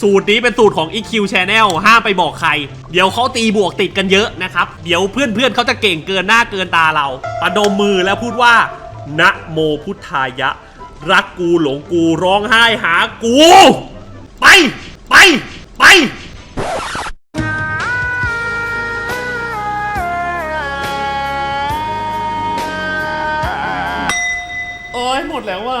สูตรนี้เป็นสูตรของ EQ Channel ห้ามไปบอกใคร เดี๋ยวเขาตีบวกติดกันเยอะนะครับ เดี๋ยวเพื่อนๆเขาจะเก่งเกินหน้าเกินตาเราประดมมือแล้วพูดว่า นะโมพุทธายะ รักกูหลงกูร้องไห้หากู ไป ไป ไป โอ้ยหมดแล้วว่ะ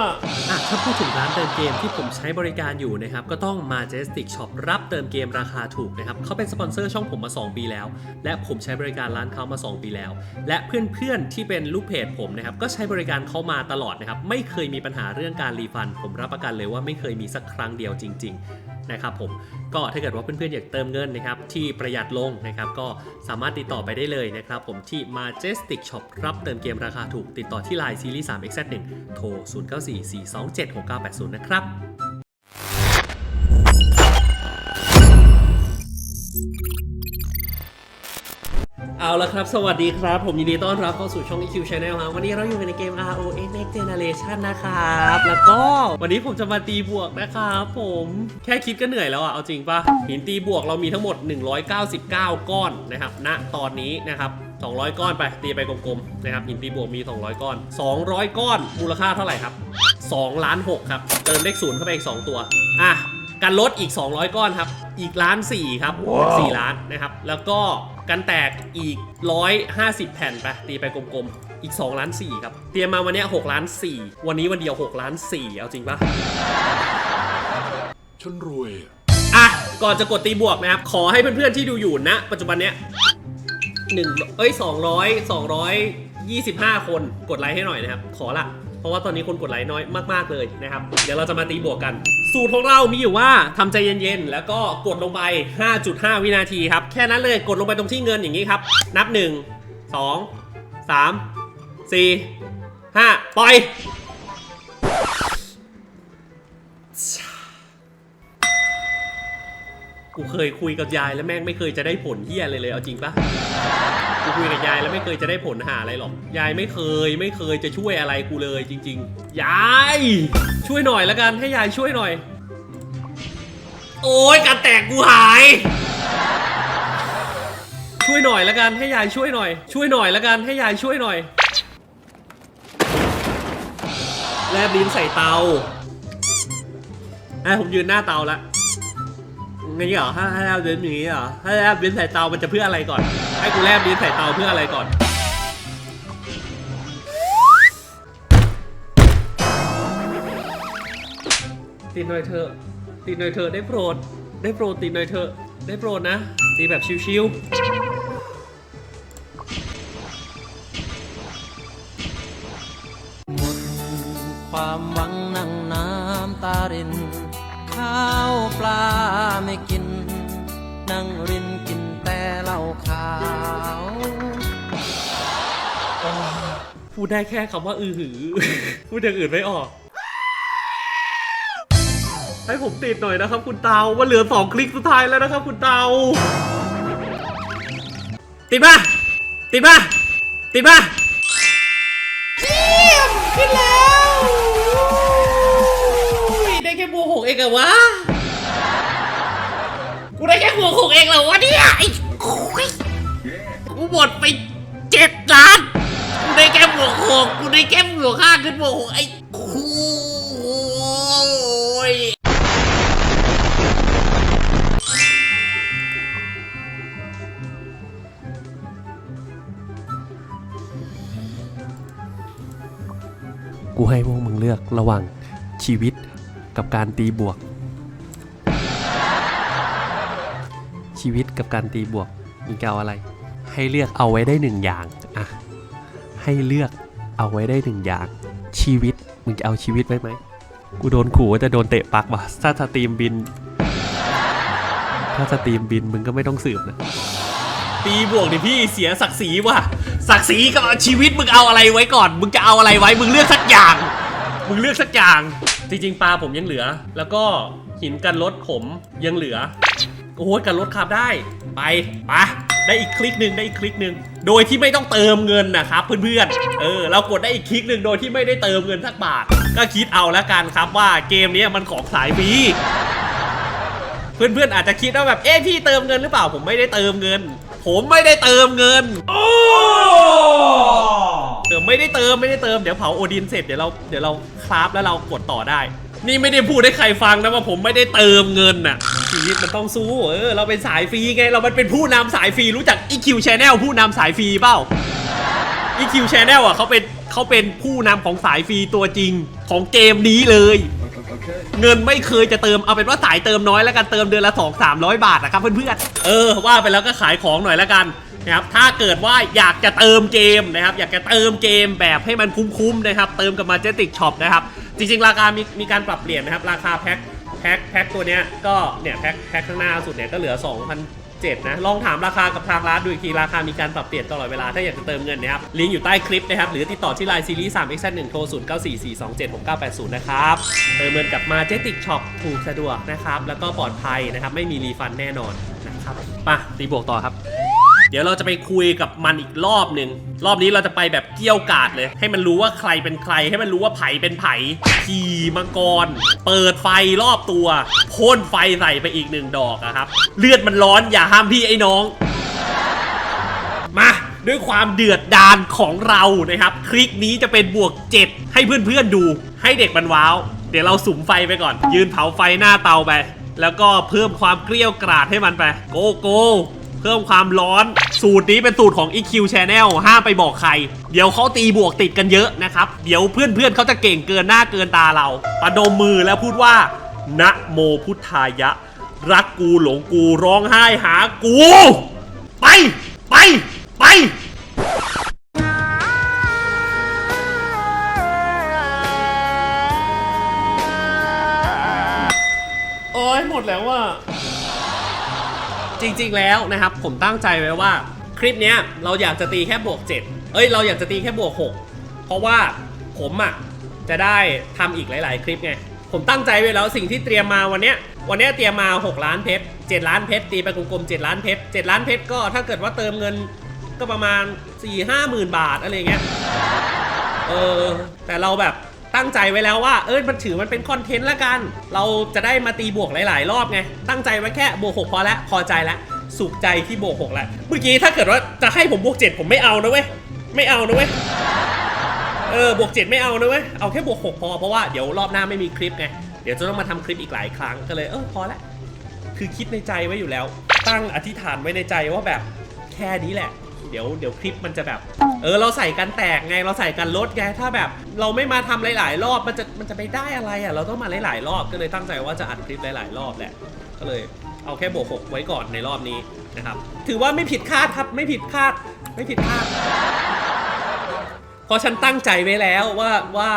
ถ้าพูดถึงร้านเติมเกมที่ผมใช้บริการอยู่นะครับ ก็ต้อง Majestic Shop รับเติมเกมราคาถูกนะครับเขาเป็นสปอนเซอร์ช่องผมมา 2 ปีแล้ว และผมใช้บริการร้านเขามา 2 ปีแล้ว และเพื่อนๆที่เป็นลูกเพจผมนะครับก็ใช้บริการเขามาตลอดนะครับไม่เคยมีปัญหาเรื่องการรีฟัน ผมรับประกันเลยว่าไม่เคยมีสักครั้งเดียวจริง ๆ นะครับผมก็ถ้าเกิดว่าเพื่อนๆอยากเติมเงินนะครับที่ประหยัดลงนะครับก็สามารถติดต่อไปได้เลยนะครับผมที่ Majestic Shop รับเติมเกมราคาถูกติดต่อที่ไลน์ซีรีส์3 x 1โทร0944276980 นะครับ เอาละครับ สวัสดีครับ ผมยินดีต้อนรับเข้าสู่ช่อง EQ Channel ครับวันนี้เราอยู่ในเกม ROS Next Generation นะครับ แล้วก็วันนี้ผมจะมาตีบวกนะครับผมแค่คิดก็เหนื่อยแล้วอะเอาจริงปะหินตีบวกเรามีทั้งหมด 199 ก้อนนะครับณตอนนี้นะครับ200 ก้อนไปตีไปกลมๆนะครับหินตีบวกมี 200 ก้อน 200 ก้อนมูลค่าเท่าไหร่ครับ2ล้าน6ครับเติมเลขศูนย์เข้าไปอีก 2 ตัวอะกันลดอีก 200 ก้อนครับ อีกล้าน4ครับ4ล้านนะครับ แล้วก็ กันแตกอีก 150 แผ่นไปตีไปกลมๆ อีก 2 ล้าน 4 ครับ เตรียมมาวันเนี้ย6ล้าน 4 วันนี้วันเดียว 6 ล้าน 4 เอาจริงปะฉันรวยอะอะ ก่อนจะกดตีบวกนะครับ ขอให้เพื่อนๆที่ดูอยู่นะ ปัจจุบันเนี้ยหนึ่งเอ้ยสองร้อยสองร้อยยี่สิบห้าคนกดไลค์ให้หน่อยนะครับ ขอละ เพราะว่าตอนนี้คนกดไลค์น้อยมากๆเลยนะครับ เดี๋ยวเราจะมาตีบวกกัน สูตรของเรามีอยู่ว่าทำใจเย็นๆ แล้วก็กดลงไป 5.5 วินาทีครับ แค่นั้นเลยกดลงไปตรงที่เงินอย่างนี้ครับ นับ 1 2 3 4 5 ปล่อย กูเคยคุยกับยายแล้วแม่งไม่เคยจะได้ผลเฮียอะไรเลยเอาจริงปะกูคุยกับยายแล้วไม่เคยจะได้ผลหาอะไรหรอก ยายไม่เคยไม่เคยจะช่วยอะไรกูเลยจริง ๆ ยาย ช่วยหน่อยละกันให้ยายช่วยหน่อย โอ้ยการแตกกูหาย ช่วยหน่อยละกันให้ยายช่วยหน่อย ช่วยหน่อยละกันให้ยายช่วยหน่อย แลบลิ้นใส่เตาไอ้ผมยืนหน้าเตาละ งี้เหรอถ้าให้แลบลิ้นอย่างนี้เหรอถ้าแลบลิ้นใส่เตามันจะเพื่ออะไรก่อน ให้กูแลบลิ้นใส่เตาเพื่ออะไรก่อนตีหน่อยเถอะตีหน่อยเถอะได้โปรด ได้โปรดตีหน่อยเถอะได้โปรดนะ ตีแบบชิวหมดความหวังนั่งน้ำตารินาวปลาไม่กิน นั่งรินกินแต่เหล้าขาวๆพูดได้แค่คำว่าอือหือ พูดอย่างอื่นไม่ออก ให้ผมติดหน่อยนะครับ คุณเตาว่าเหลือสองคลิกสุดท้ายแล้วนะครับ คุณเตา ติดป่ะ ติดป่ะ ติดป่ะ เยี่ยมขึ้นแล้ว บวกหกเองเหรอวะ กูได้แค่บวกหกเองเหรอวะเนี่ยไอ้โอ้ยกูหมดไปเจ็ดล้านกูได้แค่บวกหกกูได้แค่บวกห้าขึ้นบวกหกไอ้โอ้ยกูให้พวกมึงเลือกระหว่างชีวิต กับการตีบวก ชีวิตกับการตีบวกมึงจะเอาอะไร ให้เลือกเอาไว้ได้หนึ่งอย่างอะให้เลือกเอาไว้ได้หนึ่งอย่าง ชีวิตมึงจะเอาชีวิตไว้ไหมกูโดนขู่ว่าจะโดนเตะปักว่ะถ้าสตรีมบิน ถ้าสตรีมบินมึงก็ไม่ต้องสืบนะตีบวกดิพี่เสียศักดิ์ศรีว่ะศักดิ์ศรีกับชีวิตมึงเอาอะไรไว้ก่อน มึงจะเอาอะไรไว้มึงเลือกสักอย่าง มึงเลือกสักอย่าง จริงๆ ปลาผมยังเหลือ แล้วก็หินกันรถผมยังเหลือ โอ้ยกันรถขับได้ ไปไปได้อีกคลิกหนึ่งได้อีกคลิกหนึ่งโดยที่ไม่ต้องเติมเงินนะครับเพื่อนๆ เออเรากดได้อีกคลิกหนึ่งโดยที่ไม่ได้เติมเงินสักบาท ก็คิดเอาแล้วกันครับว่าเกมนี้มันของสายฟรีเพื่อนๆอาจจะคิดว่าแบบเอ๊ะพี่เติมเงินหรือเปล่าผมไม่ได้เติมเงิน ผมไม่ได้เติมเงินเดี๋ยว ไม่ได้เติมไม่ได้เติมเดี๋ยวเผาโอดินเสร็จเดี๋ยวเราเดี๋ยวเราคราฟแล้วเรากดต่อได้ นี่ไม่ได้พูดให้ใครฟังนะว่าผมไม่ได้เติมเงินน่ะชีวิตมันต้องสู้เออเราเป็นสายฟรีไงเรามันเป็นผู้นำสายฟรีรู้จัก EQ Channel ผู้นำสายฟรีเปล่า EQ Channel อะเขาเป็นเขาเป็นผู้นำของสายฟรีตัวจริงของเกมนี้เลย เงินไม่เคยจะเติมเอาเป็นว่าสายเติมน้อยแล้วกันเติมเดือนละ2 3 0 0 บาทนะครับเพื่อนๆเออว่าไปแล้วก็ขายของหน่อยแล้วกัน นะครับถ้าเกิดว่าอยากจะเติมเกมนะครับอยากจะเติมเกมแบบให้มันคุ้มๆนะครับเติมกับ Majestic Shop นะครับจริงๆ ราคามีมีการปรับเปลี่ยนนะครับราคาแพ็คแพ็คแพ็คตัวเนี้ยก็เนี่ยแพ็คแพ็คข้างหน้าสุดเนี่ยก็เหลือ 2,007นะลองถามราคากับทางร้านดูอีกทีราคามีการปรับเปลี่ยนตลอดเวลาถ้าอยากจะเติมเงินนะครับลิงก์อยู่ใต้คลิปนะครับหรือติดต่อที่ไลน์ซีรีส์3 x 1โทร0 9 4 4 2 7 6 9 8 0นะครับเติมเงินกับ Majestic Shop ถูกสะดวกนะครับแล้วก็ปลอดภัยนะครับไม่มีรีฟันแน่นอนนะครับไปตีบวกต่อครับ เดี๋ยวเราจะไปคุยกับมันอีกรอบหนึ่งรอบนี้เราจะไปแบบเกี้ยวกาดเลย ให้มันรู้ว่าใครเป็นใคร ให้มันรู้ว่าไผเป็นไผขี่มังกร เปิดไฟรอบตัวพ่นไฟใส่ไปอีกหนึ่งดอกอะครับ เลือดมันร้อนอย่าห้ามพี่ไอ้น้อง มาด้วยความเดือดดานของเรานะครับ คลิกนี้จะเป็นบวก 7 ให้เพื่อนๆดู ให้เด็กมันว้าว เดี๋ยวเราสุ่มไฟไปก่อน ยืนเผาไฟหน้าเตาไป แล้วก็เพิ่มความเกลี้ยวกราดให้มันไป โกโก้ เพิ่มความร้อน สูตรนี้เป็นสูตรของ EQ Channel ห้ามไปบอกใคร เดี๋ยวเขาตีบวกติดกันเยอะนะครับ เดี๋ยวเพื่อนๆเขาจะเก่งเกินหน้าเกินตาเราประดมมือแล้วพูดว่านะโมพุทธายะ รักกูหลงกูร้องไห้หากู ไป ไป ไปโอ้ยหมดแล้วว่า จริงๆแล้วนะครับผมตั้งใจไว้ว่าคลิปเนี้ยเราอยากจะตีแค่บวก 7 เอ้ยเราอยากจะตีแค่บวก 6 เพราะว่าผมอะจะได้ทำอีกหลาย ๆ คลิปไง ผมตั้งใจไว้แล้วสิ่งที่เตรียมมาวันเนี้ยวันเนี้ยเตรียมมา 6 ล้านเพชร7ล้านเพชรตีไปกลมๆ7ล้านเพชร7ล้านเพชรก็ถ้าเกิดว่าเติมเงินก็ประมาณ4 5หมื่นบาทอะไรเงี้ยเออแต่เราแบบ ตั้งใจไว้แล้วว่า เอ้ยมันถือมันเป็นคอนเทนต์ละกัน เราจะได้มาตีบวกหลาย ๆ รอบไง ตั้งใจไว้แค่บวกหกพอแล้วพอใจแล้วสุขใจที่บวกหกแล้วเมื่อกี้ถ้าเกิดว่าจะให้ผมบวกเจ็ดผมไม่เอานะเว้ยไม่เอานะเว้ยเออบวกเจ็ดไม่เอานะเว้ยเอาแค่บวกหกพอเพราะว่าเดี๋ยวรอบหน้าไม่มีคลิปไงเดี๋ยวจะต้องมาทำคลิปอีกหลายครั้งก็เลยเออพอละคือคิดในใจไว้อยู่แล้ว ตั้งอธิษฐานไว้ในใจว่าแบบแค่นี้แหละ เดี๋ยวเดี๋ยวคลิปมันจะแบบ เออเราใส่กันแตกไงเราใส่กันลดไงถ้าแบบ เราไม่มาทำหลาย ๆ รอบมันจะมันจะไปได้อะไรอะเราต้องมาหลาย ๆ รอบก็เลยตั้งใจว่าจะอัดคลิปหลาย ๆ รอบแหละก็เลยเอาแค่บวกหกไว้ก่อนในรอบนี้นะครับ ถือว่าไม่ผิดคาดครับไม่ผิดคาดไม่ผิดคาดเพราะฉันตั้งใจไว้แล้วว่าว่า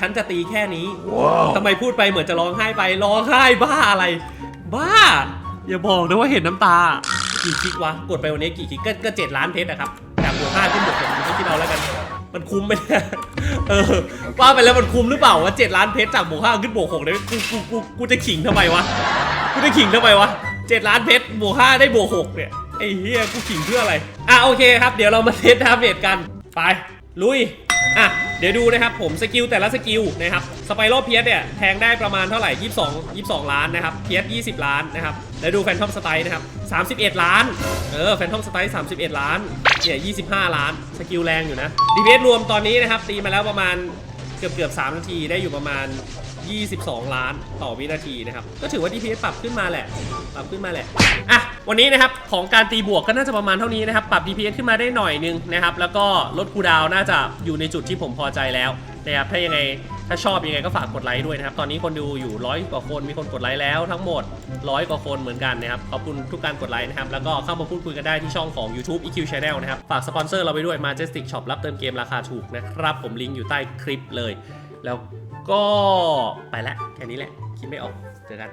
ฉันจะตีแค่นี้ทำไมพูดไปเหมือนจะร้องไห้ไปร้องไห้บ้าอะไร บ้า อย่าบอกนะว่าเห็นน้ำตา กี่คลิกวะ กดไปวันนี้กี่คลิกก็ก็เจ็ดล้านเพชรนะครับ จากบวกห้าขึ้นบวกหกคุณก็คิดเอาแล้วกัน มันคุ้มไหมเนี่ยเออ ว่าไปแล้วมันคุ้มหรือเปล่าว่าเจ็ดล้านเพชรจากบวกห้าขึ้นบวกหกเนี่ยกูกูกูกูจะขิงทำไมวะ กูจะขิงทำไมวะเจ็ดล้านเพชรบวกห้าได้บวกหกเนี่ย ไอ้เหี้ย กูขิงเพื่ออะไร อะโอเคครับ เดี๋ยวเรามาเทสดาเมจกัน ไป ลุย อะ เดี๋ยวดูนะครับผมสกิลแต่ละสกิลนะครับสไปโรเพียสเนี่ยแทงได้ประมาณเท่าไหร่22 22 ล้านนะครับเพียส20 ล้านนะครับแล้วดูแฟนทอมสไตล์นะครับ31 ล้านเออแฟนทอมสไตล์31 ล้านเนี่ย25 ล้านสกิลแรงอยู่นะดีเรวมตอนนี้นะครับตีมาแล้วประมาณเกือบเกือบ3นาทีได้อยู่ประมาณ 22 ล้านต่อวินาทีนะครับ ก็ถือว่า DPS ปรับขึ้นมาแหละ ปรับขึ้นมาแหละ อะ วันนี้นะครับ ของการตีบวกก็น่าจะประมาณเท่านี้นะครับ ปรับ DPS ขึ้นมาได้หน่อยนึงนะครับ แล้วก็ลดคูดาวน์น่าจะอยู่ในจุดที่ผมพอใจแล้วนะครับ ถ้ายังไง ถ้าชอบยังไงก็ฝากกดไลค์ด้วยนะครับ ตอนนี้คนดูอยู่ร้อยกว่าคน มีคนกดไลค์แล้วทั้งหมดร้อยกว่าคนเหมือนกันนะครับ ขอบคุณทุกการกดไลค์นะครับ แล้วก็เข้ามาพูดคุยกันได้ที่ช่องของ YouTube EQ Channel นะครับ ฝากสปอนเซอร์เราไปด้วย Majestic Shop รับเติมเกมราคาถูกนะครับ ผมลิงก์อยู่ใต้คลิปเลย แล้ว ก็ไปแล้วแค่นี้แหละ คิดไม่ออก เจอกัน